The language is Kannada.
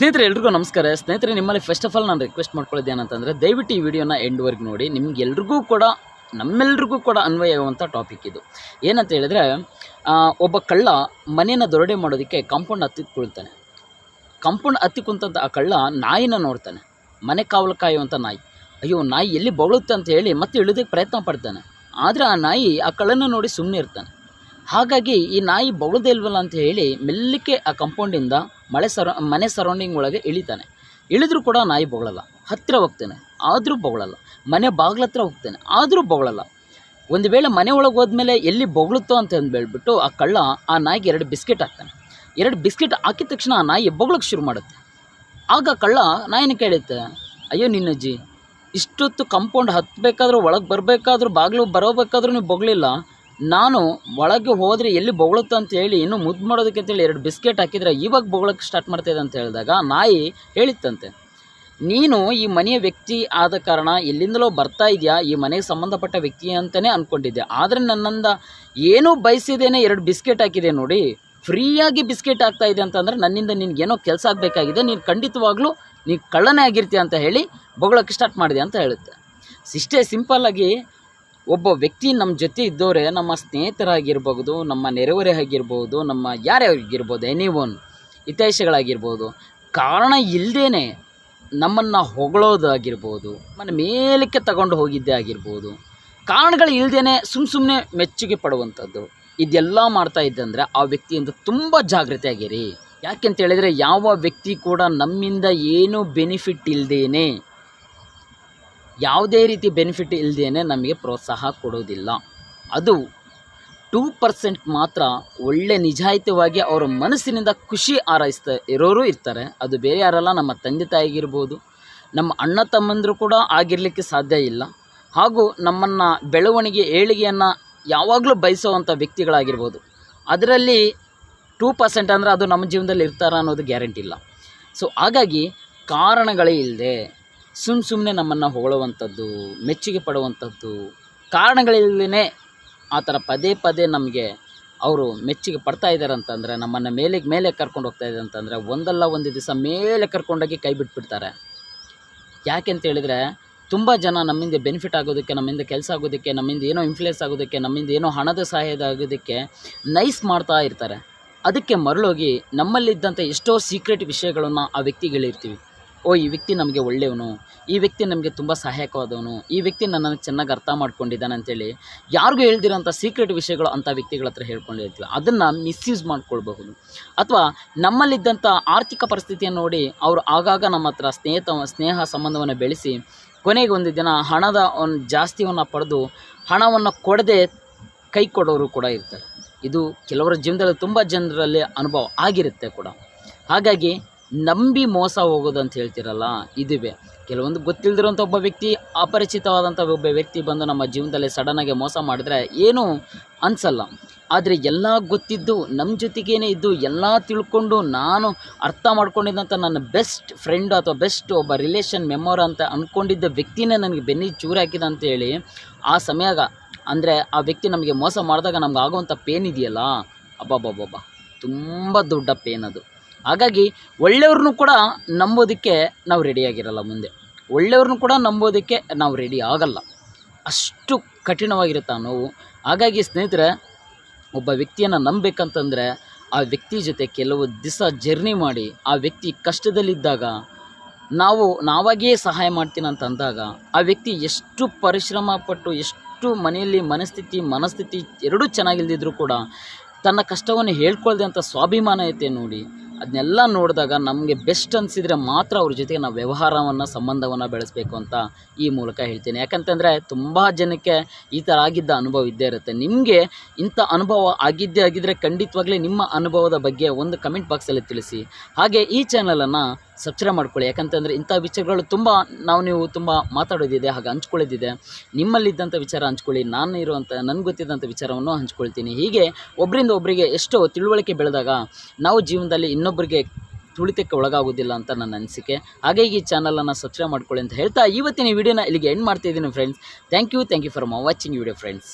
ಸ್ನೇಹಿತರೆ, ಎಲ್ರಿಗೂ ನಮಸ್ಕಾರ. ಸ್ನೇಹಿತರೆ, ನಿಮ್ಮಲ್ಲಿ ಫಸ್ಟ್ ಆಫ್ ಆಲ್ ನಾನು ರಿಕ್ವೆಸ್ಟ್ ಮಾಡ್ಕೊಳ್ಳೋದು ಏನಂತಂದರೆ ದಯವಿಟ್ಟು ಈ ವಿಡಿಯೋನ ಎಂಡ್ವರೆಗೆ ನೋಡಿ. ನಿಮ್ಗೆಲ್ರಿಗೂ ಕೂಡ, ನಮ್ಮೆಲ್ರಿಗೂ ಕೂಡ ಅನ್ವಯ ಆಗುವಂಥ ಟಾಪಿಕ್ ಇದು. ಏನಂತ ಹೇಳಿದ್ರೆ ಒಬ್ಬ ಕಳ್ಳ ಮನೆಯನ್ನು ದೊರಡೆ ಮಾಡೋದಕ್ಕೆ ಕಾಂಪೌಂಡ್ ಹತ್ತಿ ಕುಳ್ತಾನೆ ಕಾಂಪೌಂಡ್ ಹತ್ತಿ ಕುಂತಂಥ ಆ ಕಳ್ಳ ನಾಯಿನ ನೋಡ್ತಾನೆ. ಮನೆ ಕಾವಲು ಕಾಯುವಂಥ ನಾಯಿ. ಅಯ್ಯೋ, ನಾಯಿ ಎಲ್ಲಿ ಬೊಗಳುತ್ತೆ ಅಂತ ಹೇಳಿ ಮತ್ತೆ ಇಳಿದಕ್ಕೆ ಪ್ರಯತ್ನ ಪಡ್ತಾನೆ. ಆದರೆ ಆ ನಾಯಿ ಆ ಕಳ್ಳನ್ನು ನೋಡಿ ಸುಮ್ಮನೆ ಇರ್ತಾನೆ ಹಾಗಾಗಿ ಈ ನಾಯಿ ಬೊಗಳದೇ ಇಲ್ವಲ್ಲ ಅಂತ ಹೇಳಿ ಮೆಲ್ಲಕ್ಕೆ ಆ ಕಂಪೌಂಡಿಂದ ಮಳೆ ಸರ, ಮನೆ ಸರೌಂಡಿಂಗ್ ಒಳಗೆ ಇಳಿತಾನೆ. ಇಳಿದ್ರೂ ಕೂಡ ನಾಯಿ ಬೊಗಳಲ್ಲ. ಹತ್ತಿರ ಹೋಗ್ತೇನೆ. ಆದರೂ ಬೊಗಳಲ್ಲ. ಮನೆ ಬಾಗ್ಲ ಹತ್ರ ಹೋಗ್ತೇನೆ. ಆದರೂ ಬೊಗಳಲ್ಲ. ಒಂದು ವೇಳೆ ಮನೆ ಒಳಗೆ ಹೋದ್ಮೇಲೆ ಎಲ್ಲಿ ಬೊಗಳುತ್ತೋ ಅಂತ ಅಂದ್ಬಿಟ್ಟು ಆ ಕಳ್ಳ ಆ ನಾಯಿಗೆ ಎರಡು ಬಿಸ್ಕೆಟ್ ಹಾಕ್ತಾನೆ. ಎರಡು ಬಿಸ್ಕೆಟ್ ಹಾಕಿದ ತಕ್ಷಣ ಆ ನಾಯಿ ಬೊಗಳಕ್ಕೆ ಶುರು ಮಾಡುತ್ತೆ. ಆಗ ಕಳ್ಳ ನಾಯಿನ ಕೇಳುತ್ತೆ, ಅಯ್ಯೋ ನಿನ್ನಜ್ಜಿ, ಇಷ್ಟೊತ್ತು ಕಂಪೌಂಡ್ ಹತ್ತಬೇಕಾದ್ರೂ ಒಳಗೆ ಬರಬೇಕಾದ್ರೂ ಬಾಗಿಲು ಬರೋಬೇಕಾದ್ರೂ ನೀವು ಬೊಗಳಿಲ್ಲ ನಾನು ಒಳಗೆ ಹೋದರೆ ಎಲ್ಲಿ ಬೊಗಳುತ್ತೆ ಅಂತ ಹೇಳಿ ಇನ್ನು ಮುದ್ದು ಮಾಡೋದಕ್ಕೆ ಅಂತೇಳಿ ಎರಡು ಬಿಸ್ಕೆಟ್ ಹಾಕಿದ್ರೆ ಇವಾಗ ಬೊಗಳಕ್ಕೆ ಸ್ಟಾರ್ಟ್ ಮಾಡ್ತಾಯಿದೆ ಅಂತ ಹೇಳಿದಾಗ ನಾಯಿ ಹೇಳಿತ್ತಂತೆ, ನೀನು ಈ ಮನೆಯ ವ್ಯಕ್ತಿ ಆದ ಕಾರಣ ಎಲ್ಲಿಂದಲೋ ಬರ್ತಾ ಇದೆಯಾ? ಈ ಮನೆಗೆ ಸಂಬಂಧಪಟ್ಟ ವ್ಯಕ್ತಿ ಅಂತಲೇ ಅಂದ್ಕೊಂಡಿದ್ದೆ ಆದರೆ ನನ್ನಿಂದ ಏನೂ ಬಯಸಿದೇನೆ ಎರಡು ಬಿಸ್ಕೆಟ್ ಹಾಕಿದೆ ನೋಡಿ. ಫ್ರೀಯಾಗಿ ಬಿಸ್ಕೆಟ್ ಆಗ್ತಾ ಇದೆ ಅಂತಂದರೆ ನನ್ನಿಂದ ನಿನಗೇನೋ ಕೆಲಸ ಆಗಬೇಕಾಗಿದೆ. ನೀನು ಖಂಡಿತವಾಗ್ಲೂ ನೀನು ಕಳ್ಳನೇ ಆಗಿರ್ತೀಯ ಅಂತ ಹೇಳಿ ಬೊಗಳಕ್ಕೆ ಸ್ಟಾರ್ಟ್ ಮಾಡಿದೆ ಅಂತ ಹೇಳುತ್ತೆ. ಇಷ್ಟೇ ಸಿಂಪಲ್ಲಾಗಿ ಒಬ್ಬ ವ್ಯಕ್ತಿ ನಮ್ಮ ಜೊತೆ ಇದ್ದವರೇ, ನಮ್ಮ ಸ್ನೇಹಿತರಾಗಿರ್ಬೋದು, ನಮ್ಮ ನೆರೆಹೊರೆ ಆಗಿರ್ಬೋದು, ನಮ್ಮ ಯಾರೇ ಆಗಿರ್ಬೋದು ಎನಿ ಒನ್ ಹಿತೈಷಿಗಳಾಗಿರ್ಬೋದು, ಕಾರಣ ಇಲ್ಲದೇನೆ ನಮ್ಮನ್ನು ಹೊಗಳೋದಾಗಿರ್ಬೋದು, ಮನೆ ಮೇಲಕ್ಕೆ ತಗೊಂಡು ಹೋಗಿದ್ದೇ ಆಗಿರ್ಬೋದು, ಕಾರಣಗಳು ಇಲ್ಲದೇ ಸುಮ್ಮ ಸುಮ್ಮನೆ ಮೆಚ್ಚುಗೆ ಪಡುವಂಥದ್ದು, ಇದೆಲ್ಲ ಮಾಡ್ತಾ ಇದ್ದಂದರೆ ಆ ವ್ಯಕ್ತಿಯಿಂದ ತುಂಬ ಜಾಗೃತಿಯಾಗಿರಿ ಯಾಕೆಂತ ಹೇಳಿದರೆ ಯಾವ ವ್ಯಕ್ತಿ ಕೂಡ ನಮ್ಮಿಂದ ಏನೂ ಬೆನಿಫಿಟ್ ಇಲ್ಲದೇನೆ ಯಾವುದೇ ರೀತಿ ಬೆನಿಫಿಟ್ ಇಲ್ಲದೇ ನಮಗೆ ಪ್ರೋತ್ಸಾಹ ಕೊಡೋದಿಲ್ಲ. ಅದು ಟೂ ಪರ್ಸೆಂಟ್ ಮಾತ್ರ ಒಳ್ಳೆ ನಿಜಾಯಿತವಾಗಿ ಅವರ ಮನಸ್ಸಿನಿಂದ ಖುಷಿ ಹಾರೈಸ್ತಾ ಇರೋರು ಇರ್ತಾರೆ. ಅದು ಬೇರೆ ಯಾರಲ್ಲ, ನಮ್ಮ ತಂದೆ ತಾಯಿಗಿರ್ಬೋದು, ನಮ್ಮ ಅಣ್ಣ ತಮ್ಮಂದರು ಕೂಡ ಆಗಿರಲಿಕ್ಕೆ ಸಾಧ್ಯ ಇಲ್ಲ. ಹಾಗೂ ನಮ್ಮನ್ನು ಬೆಳವಣಿಗೆ, ಏಳಿಗೆಯನ್ನು ಯಾವಾಗಲೂ ಬಯಸುವಂಥ ವ್ಯಕ್ತಿಗಳಾಗಿರ್ಬೋದು. ಅದರಲ್ಲಿ ಟೂ ಪರ್ಸೆಂಟ್ ಅಂದರೆ ಅದು ನಮ್ಮ ಜೀವನದಲ್ಲಿ ಇರ್ತಾರ ಅನ್ನೋದು ಗ್ಯಾರಂಟಿ ಇಲ್ಲ. ಸೊ ಹಾಗಾಗಿ ಕಾರಣಗಳೇ ಇಲ್ಲದೆ ಸುಮ್ಮ ಸುಮ್ಮನೆ ನಮ್ಮನ್ನು ಹೊಗಳುವಂಥದ್ದು, ಮೆಚ್ಚುಗೆ ಪಡುವಂಥದ್ದು ಕಾರಣಗಳಲ್ಲೇ ಆ ಥರ ಪದೇ ಪದೇ ನಮಗೆ ಅವರು ಮೆಚ್ಚುಗೆ ಪಡ್ತಾ ಇದ್ದಾರೆ ಅಂತಂದರೆ, ನಮ್ಮನ್ನು ಮೇಲೆ ಮೇಲೆ ಕರ್ಕೊಂಡು ಹೋಗ್ತಾ ಇದ್ದಾರೆ ಅಂತಂದರೆ, ಒಂದಲ್ಲ ಒಂದು ದಿವಸ ಮೇಲೆ ಕರ್ಕೊಂಡೋಗಿ ಕೈ ಬಿಟ್ಬಿಡ್ತಾರೆ. ಯಾಕೆ ಅಂತ ಹೇಳಿದರೆ, ತುಂಬ ಜನ ನಮ್ಮಿಂದ ಬೆನಿಫಿಟ್ ಆಗೋದಕ್ಕೆ, ನಮ್ಮಿಂದ ಕೆಲಸ ಆಗೋದಕ್ಕೆ, ನಮ್ಮಿಂದ ಏನೋ ಇನ್ಫ್ಲೂಯೆನ್ಸ್ ಆಗೋದಕ್ಕೆ, ನಮ್ಮಿಂದ ಏನೋ ಹಣದ ಸಹಾಯದ ಆಗೋದಕ್ಕೆ ನೈಸ್ ಮಾಡ್ತಾ ಇರ್ತಾರೆ. ಅದಕ್ಕೆ ಮರಳೋಗಿ ನಮ್ಮಲ್ಲಿದ್ದಂಥ ಎಷ್ಟೋ ಸೀಕ್ರೆಟ್ ವಿಷಯಗಳನ್ನು ಆ ವ್ಯಕ್ತಿಗಳಿರ್ತೀವಿ. ಓ, ಈ ವ್ಯಕ್ತಿ ನಮಗೆ ಒಳ್ಳೆಯವನು. ಈ ವ್ಯಕ್ತಿ ನಮಗೆ ತುಂಬ ಸಹಾಯಕವಾದವನು. ಈ ವ್ಯಕ್ತಿ ನನ್ನನ್ನು ಚೆನ್ನಾಗಿ ಅರ್ಥ ಮಾಡ್ಕೊಂಡಿದ್ದಾನೆ ಅಂತೇಳಿ ಯಾರಿಗೂ ಹೇಳ್ದಿರೋಂಥ ಸೀಕ್ರೆಟ್ ವಿಷಯಗಳು ಅಂಥ ವ್ಯಕ್ತಿಗಳ ಹತ್ರ ಹೇಳ್ಕೊಂಡಿರ್ತೀವಿ. ಅದನ್ನು ಮಿಸ್ಯೂಸ್ ಮಾಡ್ಕೊಳ್ಬಹುದು. ಅಥವಾ ನಮ್ಮಲ್ಲಿದ್ದಂಥ ಆರ್ಥಿಕ ಪರಿಸ್ಥಿತಿಯನ್ನು ನೋಡಿ ಅವರು ಆಗಾಗ ನಮ್ಮ ಹತ್ರ ಸ್ನೇಹಿತ, ಸ್ನೇಹ ಸಂಬಂಧವನ್ನು ಬೆಳೆಸಿ ಕೊನೆಗೆ ಒಂದು ದಿನ ಹಣದ ಒಂದು ಜಾಸ್ತಿಯನ್ನು ಪಡೆದು ಹಣವನ್ನು ಕೊಡದೆ ಕೈ ಕೊಡೋರು ಕೂಡ ಇರ್ತಾರೆ. ಇದು ಕೆಲವರ ಜೀವನದಲ್ಲಿ ತುಂಬ ಜನರಲ್ಲಿ ಅನುಭವ ಆಗಿರುತ್ತೆ ಕೂಡ. ಹಾಗಾಗಿ ನಂಬಿ ಮೋಸ ಹೋಗೋದು ಅಂತ ಹೇಳ್ತಿರಲ್ಲ, ಇದುವೇ. ಕೆಲವೊಂದು ಗೊತ್ತಿಲ್ಲದಿರೋಂಥ ಒಬ್ಬ ವ್ಯಕ್ತಿ, ಅಪರಿಚಿತವಾದಂಥ ಒಬ್ಬ ವ್ಯಕ್ತಿ ಬಂದು ನಮ್ಮ ಜೀವನದಲ್ಲಿ ಸಡನ್ನಾಗಿ ಮೋಸ ಮಾಡಿದ್ರೆ ಏನು ಅನಿಸಲ್ಲ. ಆದರೆ ಎಲ್ಲ ಗೊತ್ತಿದ್ದು ನಮ್ಮ ಜೊತೆಗೇನೆ ಇದ್ದು, ಎಲ್ಲ ತಿಳ್ಕೊಂಡು ನಾನು ಅರ್ಥ ಮಾಡ್ಕೊಂಡಿದ್ದಂಥ ನನ್ನ ಬೆಸ್ಟ್ ಫ್ರೆಂಡ್ ಅಥವಾ ಬೆಸ್ಟ್ ಒಬ್ಬ ರಿಲೇಷನ್ ಮೆಮೊರ್ ಅಂತ ಅಂದ್ಕೊಂಡಿದ್ದ ವ್ಯಕ್ತಿನೇ ನನಗೆ ಬೆನ್ನಿ ಚೂರು ಹಾಕಿದ ಅಂತೇಳಿ ಆ ಸಮಯಾಗ ಅಂದರೆ ಆ ವ್ಯಕ್ತಿ ನಮಗೆ ಮೋಸ ಮಾಡಿದಾಗ ನಮ್ಗೆ ಆಗುವಂಥ ಪೇನ್ ಇದೆಯಲ್ಲ? ಅಬ್ಬಬ್ಬಬ್ಬಬ್ಬ. ತುಂಬ ದೊಡ್ಡ ಪೇನ್ ಅದು. ಹಾಗಾಗಿ ಒಳ್ಳೆಯವ್ರನ್ನೂ ಕೂಡ ನಂಬೋದಕ್ಕೆ ನಾವು ರೆಡಿಯಾಗಿರಲ್ಲ ಮುಂದೆ. ಒಳ್ಳೆಯವ್ರನ್ನೂ ಕೂಡ ನಂಬೋದಕ್ಕೆ ನಾವು ರೆಡಿ ಆಗಲ್ಲ. ಅಷ್ಟು ಕಠಿಣವಾಗಿರುತ್ತೆ ಆ ನೋವು. ಹಾಗಾಗಿ ಸ್ನೇಹಿತರೆ, ಒಬ್ಬ ವ್ಯಕ್ತಿಯನ್ನು ನಂಬಬೇಕಂತಂದರೆ ಆ ವ್ಯಕ್ತಿ ಜೊತೆ ಕೆಲವು ದಿವಸ ಜರ್ನಿ ಮಾಡಿ, ಆ ವ್ಯಕ್ತಿ ಕಷ್ಟದಲ್ಲಿದ್ದಾಗ, ನಾವು, ನಾವಾಗಿಯೇ ಸಹಾಯ ಮಾಡ್ತೀನಿ ಅಂತ ಅಂದಾಗ, ಆ ವ್ಯಕ್ತಿ ಎಷ್ಟು ಪರಿಶ್ರಮ ಪಟ್ಟು, ಎಷ್ಟು ಮನೆಯಲ್ಲಿ ಮನಸ್ಥಿತಿ ಮನಸ್ಥಿತಿ ಎರಡೂ ಚೆನ್ನಾಗಿಲ್ದಿದ್ರೂ ಕೂಡ ತನ್ನ ಕಷ್ಟವನ್ನು ಹೇಳ್ಕೊಳ್ದೆ ಅಂತ ಸ್ವಾಭಿಮಾನ ಐತೆ ನೋಡಿ ಅದನ್ನೆಲ್ಲ ನೋಡಿದಾಗ ನಮಗೆ ಬೆಸ್ಟ್ ಅನಿಸಿದರೆ ಮಾತ್ರ ಅವ್ರ ಜೊತೆಗೆ ನಾವು ವ್ಯವಹಾರವನ್ನು, ಸಂಬಂಧವನ್ನು ಬೆಳೆಸಬೇಕು ಅಂತ ಈ ಮೂಲಕ ಹೇಳ್ತೀನಿ. ಯಾಕಂತಂದರೆ ತುಂಬ ಜನಕ್ಕೆ ಈ ಥರ ಆಗಿದ್ದ ಅನುಭವ ಇದ್ದೇ ಇರುತ್ತೆ. ನಿಮಗೆ ಇಂಥ ಅನುಭವ ಆಗಿದ್ದೇ ಆಗಿದ್ದರೆ ಖಂಡಿತವಾಗ್ಲೇ ನಿಮ್ಮ ಅನುಭವದ ಬಗ್ಗೆ ಒಂದು ಕಮೆಂಟ್ ಬಾಕ್ಸಲ್ಲಿ ತಿಳಿಸಿ. ಹಾಗೆ ಈ ಚಾನಲನ್ನು ಸಬ್ಸ್ಕ್ರೈಬ್ ಮಾಡ್ಕೊಳ್ಳಿ. ಯಾಕಂತಂದರೆ ಇಂಥ ವಿಚಾರಗಳು ತುಂಬ ನಾವು ನೀವು ತುಂಬ ಮಾತಾಡೋದಿದೆ, ಹಾಗೆ ಹಂಚ್ಕೊಳ್ಳೋದಿದೆ. ನಿಮ್ಮಲ್ಲಿದ್ದಂಥ ವಿಚಾರ ಹಂಚ್ಕೊಳ್ಳಿ, ನಾನು ಇರುವಂಥ, ನನಗೆ ಗೊತ್ತಿದ್ದಂಥ ವಿಚಾರವನ್ನು ಹಂಚ್ಕೊಳ್ತೀನಿ. ಹೀಗೆ ಒಬ್ಬರಿಂದ ಒಬ್ಬರಿಗೆ ಎಷ್ಟೋ ತಿಳುವಳಿಕೆ ಬೆಳೆದಾಗ ನಾವು ಜೀವನದಲ್ಲಿ ಇನ್ನೊಬ್ಬರಿಗೆ ತುಳಿತಕ್ಕೆ ಒಳಗಾಗೋದಿಲ್ಲ ಅಂತ ನನ್ನ ಅನಿಸಿಕೆ. ಹಾಗಾಗಿ ಈ ಚಾನಲನ್ನು ಸಬ್ಸ್ಕ್ರೈಬ್ ಮಾಡ್ಕೊಳ್ಳಿ ಅಂತ ಹೇಳ್ತಾ ಇವತ್ತಿನ ವಿಡಿಯೋನ ಇಲ್ಲಿಗೆ ಎಂಡ್ ಮಾಡ್ತಿದ್ದೀನಿ friends thank you thank you for watching video friends